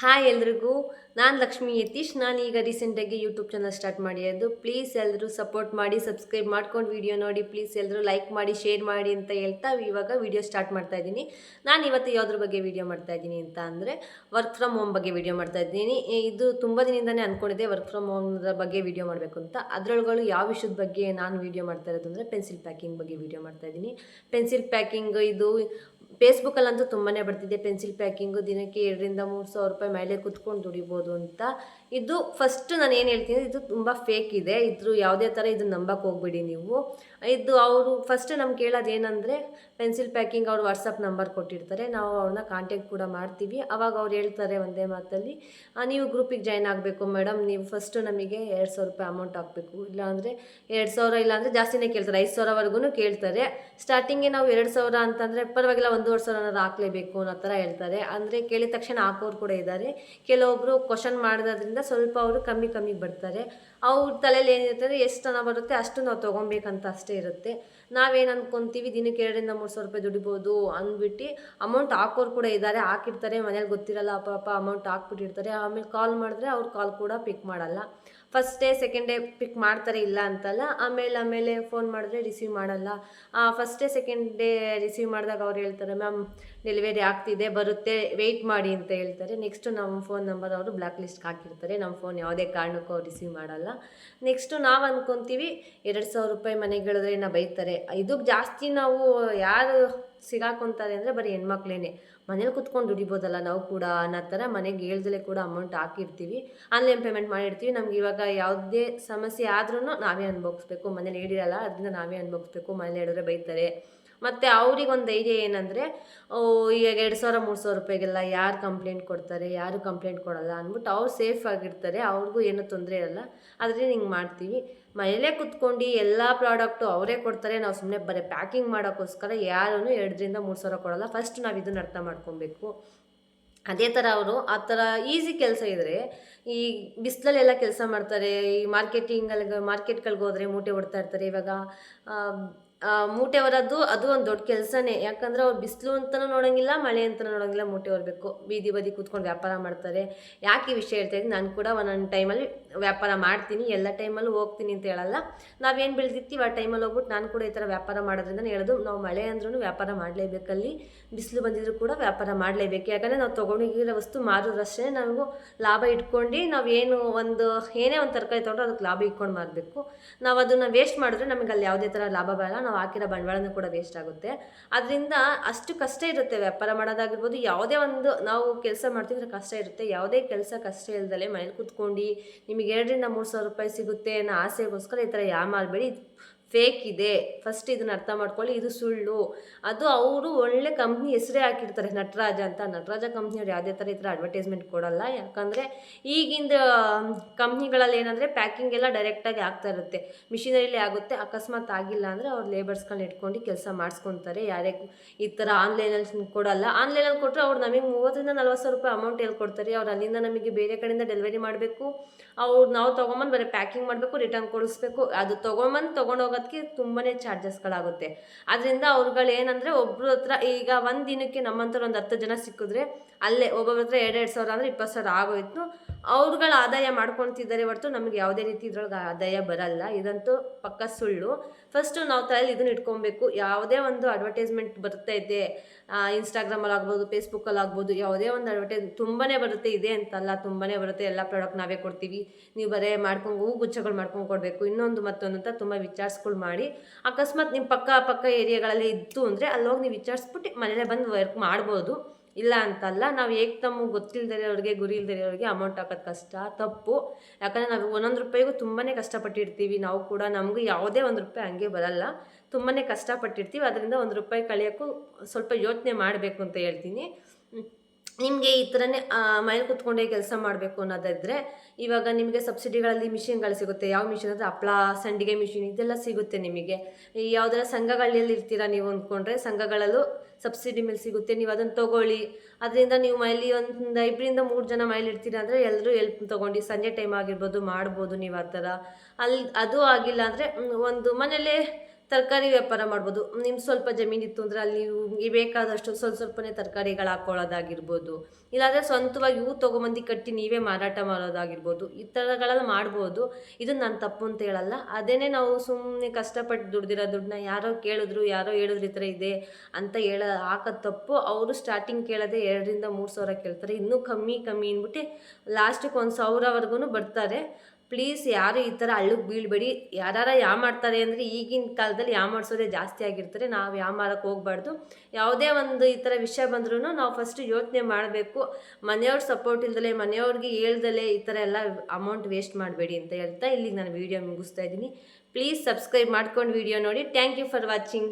Hi ಎಲ್ರಿಗೂ. ನಾನು ಲಕ್ಷ್ಮಿ ಯತೀಶ್. ನಾನು ಈಗ ರೀಸೆಂಟಾಗಿ ಯೂಟ್ಯೂಬ್ ಚಾನಲ್ ಸ್ಟಾರ್ಟ್ ಮಾಡಿರೋದು. ಪ್ಲೀಸ್ ಎಲ್ಲರೂ ಸಪೋರ್ಟ್ ಮಾಡಿ ಸಬ್ಸ್ಕ್ರೈಬ್ ಮಾಡ್ಕೊಂಡು ವೀಡಿಯೋ ನೋಡಿ. ಪ್ಲೀಸ್ ಎಲ್ಲರೂ ಲೈಕ್ ಮಾಡಿ ಶೇರ್ ಮಾಡಿ ಅಂತ ಹೇಳ್ತಾ ಇವಾಗ ವೀಡಿಯೋ ಸ್ಟಾರ್ಟ್ ಮಾಡ್ತಾ ಇದ್ದೀನಿ. ನಾನು ಇವತ್ತು ಯಾವುದ್ರ ಬಗ್ಗೆ ವಿಡಿಯೋ ಮಾಡ್ತಾ ಇದ್ದೀನಿ ಅಂತ ಅಂದರೆ ವರ್ಕ್ ಫ್ರಮ್ ಹೋಮ್ ಬಗ್ಗೆ ವಿಡಿಯೋ ಮಾಡ್ತಾ ಇದ್ದೀನಿ. ಇದು ತುಂಬ ದಿನದಿಂದನೇ ಅಂದ್ಕೊಂಡಿದ್ದೆ ವರ್ಕ್ ಫ್ರಮ್ ಹೋಮ್ದ ಬಗ್ಗೆ ವಿಡಿಯೋ ಮಾಡಬೇಕು ಅಂತ. ಅದರೊಳಗಳು ಯಾವ ವಿಷಯದ ಬಗ್ಗೆ ನಾನು ವೀಡಿಯೋ ಮಾಡ್ತಾ ಇರೋದು ಅಂದರೆ ಪೆನ್ಸಿಲ್ ಪ್ಯಾಕಿಂಗ್ ಬಗ್ಗೆ ವಿಡಿಯೋ ಮಾಡ್ತಾ ಇದ್ದೀನಿ. ಪೆನ್ಸಿಲ್ ಪ್ಯಾಕಿಂಗ್ ಇದು ಫೇಸ್ಬುಕ್ಕಲ್ಲಂತೂ ತುಂಬಾ ಬರ್ತಿದೆ. ಪೆನ್ಸಿಲ್ ಪ್ಯಾಕಿಂಗು ದಿನಕ್ಕೆ ಎರಡರಿಂದ ಮೂರು ಸಾವಿರ ರೂಪಾಯಿ ಮೇಲೆ ಕುತ್ಕೊಂಡು ದುಡಿಬೋದು ಅಂತ. ಇದು ಫಸ್ಟ್ ನಾನು ಏನು ಹೇಳ್ತೀನಿ ಇದು ತುಂಬ ಫೇಕ್ ಇದೆ. ಇದ್ರ ಯಾವುದೇ ಥರ ಇದು ನಂಬಕ್ಕೆ ಹೋಗ್ಬಿಡಿ ನೀವು. ಇದು ಅವರು ಫಸ್ಟ್ ನಮ್ಗೆ ಕೇಳೋದು ಏನಂದರೆ ಪೆನ್ಸಿಲ್ ಪ್ಯಾಕಿಂಗ್ ಅವ್ರು ವಾಟ್ಸಪ್ ನಂಬರ್ ಕೊಟ್ಟಿರ್ತಾರೆ. ನಾವು ಅವ್ರನ್ನ ಕಾಂಟ್ಯಾಕ್ಟ್ ಕೂಡ ಮಾಡ್ತೀವಿ. ಅವಾಗ ಅವ್ರು ಹೇಳ್ತಾರೆ ಒಂದೇ ಮಾತಲ್ಲಿ "ಆ, ನೀವು ಗ್ರೂಪಿಗೆ ಜಾಯ್ನ್ ಆಗಬೇಕು ಮೇಡಮ್ ನೀವು ಫಸ್ಟು ನಮಗೆ ಎರಡು ಸಾವಿರ ರೂಪಾಯಿ ಅಮೌಂಟ್ ಹಾಕಬೇಕು. ಇಲ್ಲಾಂದರೆ ಎರಡು ಸಾವಿರ ಇಲ್ಲಾಂದರೆ ಜಾಸ್ತಿನೇ ಕೇಳ್ತಾರೆ. ಐದು ಸಾವಿರವರೆಗೂ ಕೇಳ್ತಾರೆ. ಸ್ಟಾರ್ಟಿಂಗೇ ನಾವು ಎರಡು ಸಾವಿರ ಅಂತಂದರೆ ಪರವಾಗಿಲ್ಲ ಒಂದೂವರೆ ಸಾವಿರ ಹಾಕಲೇಬೇಕು ಅನ್ನೋ ಥರ ಹೇಳ್ತಾರೆ. ಅಂದರೆ ಕೇಳಿದ ತಕ್ಷಣ ಹಾಕೋರು ಕೂಡ ಇದ್ದಾರೆ. ಕೆಲವೊಬ್ಬರು ಕ್ವಶನ್ ಮಾಡೋದ್ರಿಂದ ಸ್ವಲ್ಪ ಅವರು ಕಮ್ಮಿ ಕಮ್ಮಿ ಬರ್ತಾರೆ. ಅವ್ರ ತಲೆಯಲ್ಲಿ ಏನಿರ್ತದೆ ಎಷ್ಟು ಹಣ ಬರುತ್ತೆ ಅಷ್ಟು ನಾವು ತೊಗೊಬೇಕಂತ ಅಷ್ಟೇ ಇರುತ್ತೆ. ನಾವೇನು ಅಂದ್ಕೊತೀವಿ ದಿನಕ್ಕೆ ಎರಡರಿಂದ ಮೂರು ಸಾವಿರ ರೂಪಾಯಿ ದುಡಿಬೋದು ಅಂದ್ಬಿಟ್ಟು ಅಮೌಂಟ್ ಹಾಕೋರು ಕೂಡ ಇದ್ದಾರೆ. ಹಾಕಿರ್ತಾರೆ. ಮನೇಲಿ ಗೊತ್ತಿರಲ್ಲ ಪಾಪ ಅಮೌಂಟ್ ಹಾಕ್ಬಿಟ್ಟಿರ್ತಾರೆ. ಆಮೇಲೆ ಕಾಲ್ ಮಾಡಿದ್ರೆ ಅವ್ರು ಕಾಲ್ ಕೂಡ ಪಿಕ್ ಮಾಡಲ್ಲ. First day second day pick ಮಾಡ್ತಾರೆ ಇಲ್ಲ ಅಂತಲ್ಲ, ಆಮೇಲೆ ಆಮೇಲೆ ಫೋನ್ ಮಾಡಿದ್ರೆ ರಿಸೀವ್ ಮಾಡಲ್ಲ. First day second day receive ಮಾಡಿದಾಗ ಅವ್ರು ಹೇಳ್ತಾರೆ ಮ್ಯಾಮ್ ಡೆಲಿವರಿ ಆಗ್ತಿದೆ, ಬರುತ್ತೆ ವೆಯ್ಟ್ ಮಾಡಿ ಅಂತ ಹೇಳ್ತಾರೆ. ನೆಕ್ಸ್ಟು ನಮ್ಮ ಫೋನ್ ನಂಬರ್ ಅವರು ಬ್ಲ್ಯಾಕ್ ಲಿಸ್ಟ್ಗೆ ಹಾಕಿರ್ತಾರೆ. ನಮ್ಮ ಫೋನ್ ಯಾವುದೇ ಕಾರಣಕ್ಕೂ ಅವ್ರು ರಿಸೀವ್ ಮಾಡಲ್ಲ. ನೆಕ್ಸ್ಟು ನಾವು ಅಂದ್ಕೊತೀವಿ ಎರಡು ಸಾವಿರ ರೂಪಾಯಿ ಮನೆಗೆ ಹೇಳಿದ್ರೆ ನಾ ಬೈತಾರೆ. ಇದಕ್ಕೆ ಜಾಸ್ತಿ ನಾವು ಯಾರು ಸಿಗಾಕೊಂತಾರೆ ಅಂದರೆ ಬರೀ ಹೆಣ್ಮಕ್ಳೇನೆ. ಮನೇಲಿ ಕುತ್ಕೊಂಡು ದುಡಿಬೋದಲ್ಲ, ನಾವು ಕೂಡ ಅನ್ನೋ ಥರ ಮನೆಗೆ ಹೇಳ್ದಲೇ ಕೂಡ ಅಮೌಂಟ್ ಹಾಕಿರ್ತೀವಿ. ಆನ್ಲೈನ್ ಪೇಮೆಂಟ್ ಮಾಡಿರ್ತೀವಿ. ನಮ್ಗೆ ಇವಾಗ ಯಾವುದೇ ಸಮಸ್ಯೆ ಆದ್ರೂ ನಾವೇ ಅನ್ಭೋಗಿಸ್ಬೇಕು ಮನೇಲಿ ಹೇಳಿರಲ್ಲ, ಅದರಿಂದ ನಾವೇ ಅನ್ಭೋಗಿಸ್ಬೇಕು ಮನೇಲಿ ಹೇಳಿದ್ರೆ ಬೈತಾರೆ. ಮತ್ತು ಅವ್ರಿಗೆ ಒಂದು ಧೈರ್ಯ ಏನಂದರೆ ಈಗ ಎರಡು ಸಾವಿರ, ಮೂರು ಸಾವಿರ ರೂಪಾಯಿಗೆಲ್ಲ ಯಾರು ಕಂಪ್ಲೇಂಟ್ ಕೊಡ್ತಾರೆ, ಯಾರು ಕಂಪ್ಲೇಂಟ್ ಕೊಡಲ್ಲ ಅಂದ್ಬಿಟ್ಟು ಅವ್ರು ಸೇಫ್ ಆಗಿರ್ತಾರೆ. ಅವ್ರಿಗೂ ಏನೂ ತೊಂದರೆ ಇರಲ್ಲ. ಅದರಿಂದ ಹಿಂಗೆ ಮಾಡ್ತೀವಿ. ಮನೇಲೇ ಕುತ್ಕೊಂಡು ಎಲ್ಲ ಪ್ರಾಡಕ್ಟು ಅವರೇ ಕೊಡ್ತಾರೆ. ನಾವು ಸುಮ್ಮನೆ ಬರೀ ಪ್ಯಾಕಿಂಗ್ ಮಾಡೋಕ್ಕೋಸ್ಕರ ಯಾರೂ ಎರಡರಿಂದ ಮೂರು ಸಾವಿರ ಕೊಡೋಲ್ಲ. ಫಸ್ಟ್ ನಾವು ಇದನ್ನ ಅರ್ಥ ಮಾಡ್ಕೊಬೇಕು. ಅದೇ ಥರ ಅವರು ಆ ಥರ ಈಸಿ ಕೆಲಸ ಇದ್ದರೆ ಈ ಬಿಸಿಲಲ್ಲೆಲ್ಲ ಕೆಲಸ ಮಾಡ್ತಾರೆ. ಈ ಮಾರ್ಕೆಟಿಂಗಲ್ಲಿ ಮಾರ್ಕೆಟ್ಗಳಿಗೆ ಹೋದರೆ ಮೂಟೆ ಹೊಡ್ತಾ ಇರ್ತಾರೆ. ಇವಾಗ ಮೂಟೆ ಹೊರದು ಅದು ಒಂದು ದೊಡ್ಡ ಕೆಲಸನೇ. ಯಾಕಂದ್ರೆ ಅವ್ರು ಬಿಸಿಲು ಅಂತಲೂ ನೋಡೋಂಗಿಲ್ಲ, ಮಳೆ ಅಂತಲೂ ನೋಡೋಂಗಿಲ್ಲ, ಮೂಟೆ ಹೊರಬೇಕು ಬೀದಿ ಬದಿ ಕೂತ್ಕೊಂಡು ವ್ಯಾಪಾರ ಮಾಡ್ತಾರೆ. ಯಾಕೆ ಈ ವಿಷಯ ಹೇಳ್ತಾ ಇದ್ದೀನಿ? ನಾನು ಕೂಡ ಒಂದೊಂದು ಟೈಮಲ್ಲಿ ವ್ಯಾಪಾರ ಮಾಡ್ತೀನಿ. ಎಲ್ಲ ಟೈಮಲ್ಲೂ ಹೋಗ್ತೀನಿ ಅಂತ ಹೇಳಲ್ಲ. ನಾವೇನು ಬೆಳೆದಿರ್ತೀವಿ ಆ ಟೈಮಲ್ಲಿ ಹೋಗ್ಬಿಟ್ಟು ನಾನು ಕೂಡ ಈ ಥರ ವ್ಯಾಪಾರ ಮಾಡೋದ್ರಿಂದ ಹೇಳೋದು. ನಾವು ಮಳೆ ಅಂದ್ರೂ ವ್ಯಾಪಾರ ಮಾಡಲೇಬೇಕಲ್ಲಿ. ಬಿಸಿಲು ಬಂದಿದ್ರು ಕೂಡ ವ್ಯಾಪಾರ ಮಾಡಲೇಬೇಕು. ಯಾಕಂದರೆ ನಾವು ತೊಗೊಂಡಿರೋ ವಸ್ತು ಮಾರೋದ್ರಷ್ಟೇ ನಾವು ಲಾಭ ಇಟ್ಕೊಂಡು ನಾವು ಏನು ಒಂದು, ಏನೇ ಒಂದು ತರಕಾರಿ ತೊಗೊಂಡ್ರೆ ಅದಕ್ಕೆ ಲಾಭ ಇಟ್ಕೊಂಡು ಮಾರಬೇಕು. ನಾವು ಅದನ್ನು ವೇಸ್ಟ್ ಮಾಡಿದ್ರೆ ನಮಗೆ ಅಲ್ಲಿ ಯಾವುದೇ ಥರ ಲಾಭ ಬರಲ್ಲ ನಾವು ಹಾಕಿರೋ ಬಂಡವಾಳನೂ ಕೂಡ ವೇಸ್ಟ್ ಆಗುತ್ತೆ. ಅದರಿಂದ ಅಷ್ಟು ಕಷ್ಟ ಇರುತ್ತೆ ವ್ಯಾಪಾರ ಮಾಡೋದಾಗಿರ್ಬೋದು, ಯಾವುದೇ ಒಂದು ನಾವು ಕೆಲಸ ಮಾಡ್ತಿದ್ರೆ ಕಷ್ಟ ಇರುತ್ತೆ. ಯಾವುದೇ ಕೆಲಸ ಕಷ್ಟ ಇಲ್ದಲೆ ಮನೇಲಿ ಕೂತ್ಕೊಂಡು ನಿಮಗೆ ಎರಡರಿಂದ ಮೂರು ಸಾವಿರ ರೂಪಾಯಿ ಸಿಗುತ್ತೆ ಅನ್ನೋ ಆಸೆಗೋಸ್ಕರ ಈ ಥರ ಯಾಮಾರಬೇಡಿ ಫೇಕ್ ಇದೆ ಫಸ್ಟ್ ಇದನ್ನ ಅರ್ಥ ಮಾಡ್ಕೊಳ್ಳಿ, ಇದು ಸುಳ್ಳು. ಅದು ಅವರು ಒಳ್ಳೆ ಕಂಪ್ನಿ ಹೆಸರೇ ಹಾಕಿರ್ತಾರೆ, ನಟರಾಜ ಅಂತ. ನಟರಾಜ ಕಂಪ್ನಿಯವ್ರು ಯಾವುದೇ ಥರ ಈ ಥರ ಅಡ್ವರ್ಟೈಸ್ಮೆಂಟ್ ಕೊಡಲ್ಲ. ಯಾಕಂದರೆ ಈಗಿಂದ ಕಂಪ್ನಿಗಳಲ್ಲಿ ಏನಂದರೆ ಪ್ಯಾಕಿಂಗ್ ಎಲ್ಲ ಡೈರೆಕ್ಟಾಗಿ ಆಗ್ತಾ ಇರುತ್ತೆ. ಮಿಷಿನರಿಲಿ ಆಗುತ್ತೆ, ಅಕಸ್ಮಾತ್ ಆಗಿಲ್ಲ ಅಂದರೆ ಅವ್ರು ಲೇಬರ್ಸ್ಗಳನ್ನ ಇಟ್ಕೊಂಡು ಕೆಲಸ ಮಾಡಿಸ್ಕೊತಾರೆ. ಯಾರೇ ಈ ಥರ ಆನ್ಲೈನಲ್ಲಿ ಕೊಡಲ್ಲ. ಆನ್ಲೈನಲ್ಲಿ ಕೊಟ್ಟರೆ ಅವ್ರು ನಮಗೆ ಮೂವತ್ತರಿಂದ ನಲ್ವತ್ತು ಸಾವಿರ ರೂಪಾಯಿ ಅಮೌಂಟ್ ಹೇಳ್ಕೊಡ್ತಾರೆ ಕೊಡ್ತಾರೆ. ಅವ್ರು ಅಲ್ಲಿಂದ ನಮಗೆ ಬೇರೆ ಕಡೆಯಿಂದ ಡೆಲಿವರಿ ಮಾಡಬೇಕು. ಅವ್ರು ನಾವು ತೊಗೊಂಬಂದು ಬರೀ ಪ್ಯಾಕಿಂಗ್ ಮಾಡಬೇಕು ರಿಟರ್ನ್ ಕೊಡಿಸ್ಬೇಕು. ಅದು ತೊಗೊಂಬಂದು ತೊಗೊಂಡೋಗೋದಕ್ಕೆ ತುಂಬಾ ಚಾರ್ಜಸ್ಗಳಾಗುತ್ತೆ. ಅದರಿಂದ ಅವ್ರುಗಳು ಏನಂದರೆ ಒಬ್ರ ಹತ್ರ ಈಗ ಒಂದು ದಿನಕ್ಕೆ ನಮ್ಮಂಥವ್ರು ಒಂದು ಹತ್ತು ಜನ ಸಿಕ್ಕಿದ್ರೆ ಅಲ್ಲೇ ಒಬ್ಬೊಬ್ಬರ ಹತ್ರ ಎರಡು ಎರಡು ಸಾವಿರ ಅಂದರೆ ಇಪ್ಪತ್ತು ಸಾವಿರ ಆಗೋಯ್ತು. ಅವ್ರುಗಳ ಆದಾಯ ಮಾಡ್ಕೊತಿದ್ದಾರೆ ಹೊರತು ನಮಗೆ ಯಾವುದೇ ರೀತಿ ಇದ್ರೊಳಗೆ ಆದಾಯ ಬರಲ್ಲ. ಇದಂತೂ ಪಕ್ಕ ಸುಳ್ಳು. ಫಸ್ಟು ನಾವು ತಲೆಯಲ್ಲಿ ಇದನ್ನ ಇಟ್ಕೊಬೇಕು. ಯಾವುದೇ ಒಂದು ಅಡ್ವರ್ಟೈಸ್ಮೆಂಟ್ ಬರ್ತಾ ಇದೆ. ಇನ್ಸ್ಟಾಗ್ರಾಮಲ್ಲಿ ಆಗ್ಬೋದು ಫೇಸ್ಬುಕ್ಕಲ್ಲಿ ಆಗ್ಬೋದು, ಯಾವುದೇ ಒಂದು ಅಡ್ವರ್ಟೈಸ್ ತುಂಬಾ ಬರುತ್ತೆ. ಇದೆ ಅಂತಲ್ಲ ತುಂಬಾ ಬರುತ್ತೆ. ಎಲ್ಲ ಪ್ರಾಡಕ್ಟ್ ನಾವೇ ಕೊಡ್ತೀವಿ. ನೀವು ಬರೇ ಮಾಡ್ಕೊಂಡು, ಹೂ ಗುಚ್ಛಗಳು ಮಾಡ್ಕೊಂಡು ಕೊಡಬೇಕು. ಇನ್ನೊಂದು ಮತ್ತೊಂದು ಅಂತ ತುಂಬ ವಿಚಾರಿಸ್ಗಳು ಮಾಡಿ. ಅಕಸ್ಮಾತ್ ನಿಮ್ಮ ಪಕ್ಕ ಪಕ್ಕ ಏರಿಯಾಗಳಲ್ಲಿ ಇತ್ತು ಅಂದರೆ ಅಲ್ಲೋಗಿ ನೀವು ವಿಚಾರಿಸ್ಬಿಟ್ಟು ಮನೇಲೆ ಬಂದು ವರ್ಕ್ ಮಾಡ್ಬೋದು. ಇಲ್ಲ ಅಂತಲ್ಲ, ನಾವು ಏಕ್ ತಮ್ಮ ಅವ್ರಿಗೆ ಗುರಿ ಇಲ್ದಿರೋರಿಗೆ ಅಮೌಂಟ್ ಹಾಕೋದು ಕಷ್ಟ, ತಪ್ಪು. ಯಾಕಂದರೆ ನಾವು ಒಂದೊಂದು ರೂಪಾಯಿಗೂ ತುಂಬಾ ಕಷ್ಟಪಟ್ಟಿರ್ತೀವಿ. ನಾವು ಕೂಡ ನಮಗೂ ಯಾವುದೇ ಒಂದು ರೂಪಾಯಿ ಹಂಗೆ ಬರಲ್ಲ. ತುಂಬಾ ಕಷ್ಟಪಟ್ಟಿರ್ತೀವಿ. ಅದರಿಂದ ಒಂದು ರೂಪಾಯಿ ಕಳಿಯೋಕ್ಕೂ ಸ್ವಲ್ಪ ಯೋಚನೆ ಮಾಡಬೇಕು ಅಂತ ಹೇಳ್ತೀನಿ. ನಿಮಗೆ ಈ ಥರನೇ ಮನೇಲಿ ಕುತ್ಕೊಂಡೇ ಕೆಲಸ ಮಾಡಬೇಕು ಅನ್ನೋದಾದರೆ, ಇವಾಗ ನಿಮಗೆ ಸಬ್ಸಿಡಿಗಳಲ್ಲಿ ಮಿಷಿನ್ಗಳು ಸಿಗುತ್ತೆ. ಯಾವ ಮಿಷಿನ್ ಅಂದರೆ ಹಪ್ಳ, ಸಂಡಿಗೆ ಮಿಷಿನ್ ಇದೆಲ್ಲ ಸಿಗುತ್ತೆ ನಿಮಗೆ. ಯಾವುದಾರ ಸಂಘಗಳಲ್ಲಿ ಇರ್ತೀರಾ ನೀವು ಅಂದ್ಕೊಂಡ್ರೆ, ಸಂಘಗಳಲ್ಲೂ ಸಬ್ಸಿಡಿ ಮೇಲೆ ಸಿಗುತ್ತೆ. ನೀವು ಅದನ್ನು ತೊಗೊಳ್ಳಿ. ಅದರಿಂದ ನೀವು ಮೈಲಿ ಒಂದು ಇಬ್ಬರಿಂದ ಮೂರು ಜನ ಮೈಲಿ ಇರ್ತೀರ ಅಂದರೆ ಎಲ್ಲರೂ ಎಲ್ಪ್ ತೊಗೊಂಡು, ಸಂಜೆ ಟೈಮ್ ಆಗಿರ್ಬೋದು, ಮಾಡ್ಬೋದು ನೀವು ಆ ಥರ. ಅಲ್ಲಿ ಅದು ಆಗಿಲ್ಲ ಅಂದರೆ ಒಂದು ಮನೇಲೇ ತರಕಾರಿ ವ್ಯಾಪಾರ ಮಾಡ್ಬೋದು. ನಿಮ್ಮ ಸ್ವಲ್ಪ ಜಮೀನಿತ್ತು ಅಂದರೆ ಅಲ್ಲಿ ನಿಮಗೆ ಬೇಕಾದಷ್ಟು ಸ್ವಲ್ಪ ಸ್ವಲ್ಪನೇ ತರಕಾರಿಗಳು ಹಾಕ್ಕೊಳ್ಳೋದಾಗಿರ್ಬೋದು ಇಲ್ಲಾಂದರೆ ಸ್ವಂತವಾಗಿ ಇವು ತೊಗೊಂಬಂದು ಕಟ್ಟಿ ನೀವೇ ಮಾರಾಟ ಮಾಡೋದಾಗಿರ್ಬೋದು. ಈ ಥರಗಳೆಲ್ಲ ಮಾಡ್ಬೋದು. ಇದು ನಾನು ತಪ್ಪು ಅಂತ ಹೇಳಲ್ಲ. ಅದೇನೇ ನಾವು ಸುಮ್ಮನೆ ಕಷ್ಟಪಟ್ಟು ದುಡ್ದಿರೋ ದುಡ್ಡನ್ನ ಯಾರೋ ಕೇಳಿದ್ರು, ಯಾರೋ ಹೇಳಿದ್ರು ಈ ಥರ ಇದೆ ಅಂತ ಹೇಳ ಹಾಕೋದು ತಪ್ಪು. ಅವರು ಸ್ಟಾರ್ಟಿಂಗ್ ಕೇಳೋದೇ ಎರಡರಿಂದ ಮೂರು ಸಾವಿರ ಕೇಳ್ತಾರೆ. ಇನ್ನೂ ಕಮ್ಮಿ ಕಮ್ಮಿ ಅಂದ್ಬಿಟ್ಟು ಲಾಸ್ಟಿಗೆ ಒಂದು ಸಾವಿರವರೆಗೂ ಬರ್ತಾರೆ. ಪ್ಲೀಸ್ ಯಾರು ಈ ಥರ ಹಳ್ಳಕ್ಕೆ ಬೀಳ್ಬೇಡಿ. ಯಾರ ಯಾ ಮಾಡ್ತಾರೆ ಅಂದರೆ ಈಗಿನ ಕಾಲದಲ್ಲಿ ಯಾ ಮಾಡಿಸೋದೇ ಜಾಸ್ತಿ ಆಗಿರ್ತಾರೆ. ನಾವು ಯಾ ಮಾರಕ್ಕೆ ಹೋಗ್ಬಾರ್ದು. ಯಾವುದೇ ಒಂದು ಈ ಥರ ವಿಷಯ ಬಂದ್ರೂ ನಾವು ಫಸ್ಟು ಯೋಚನೆ ಮಾಡಬೇಕು. ಮನೆಯವ್ರ ಸಪೋರ್ಟ್ ಇಲ್ದಲೆ, ಮನೆಯವ್ರಿಗೆ ಹೇಳ್ದಲೇ ಈ ಥರ ಎಲ್ಲ ಅಮೌಂಟ್ ವೇಸ್ಟ್ ಮಾಡಬೇಡಿ ಅಂತ ಹೇಳ್ತಾ ಇಲ್ಲಿಗೆ ನಾನು ವೀಡಿಯೋ ಮುಗಿಸ್ತಾ ಇದ್ದೀನಿ. ಪ್ಲೀಸ್ ಸಬ್ಸ್ಕ್ರೈಬ್ ಮಾಡ್ಕೊಂಡು ವೀಡಿಯೋ ನೋಡಿ. Thank you for watching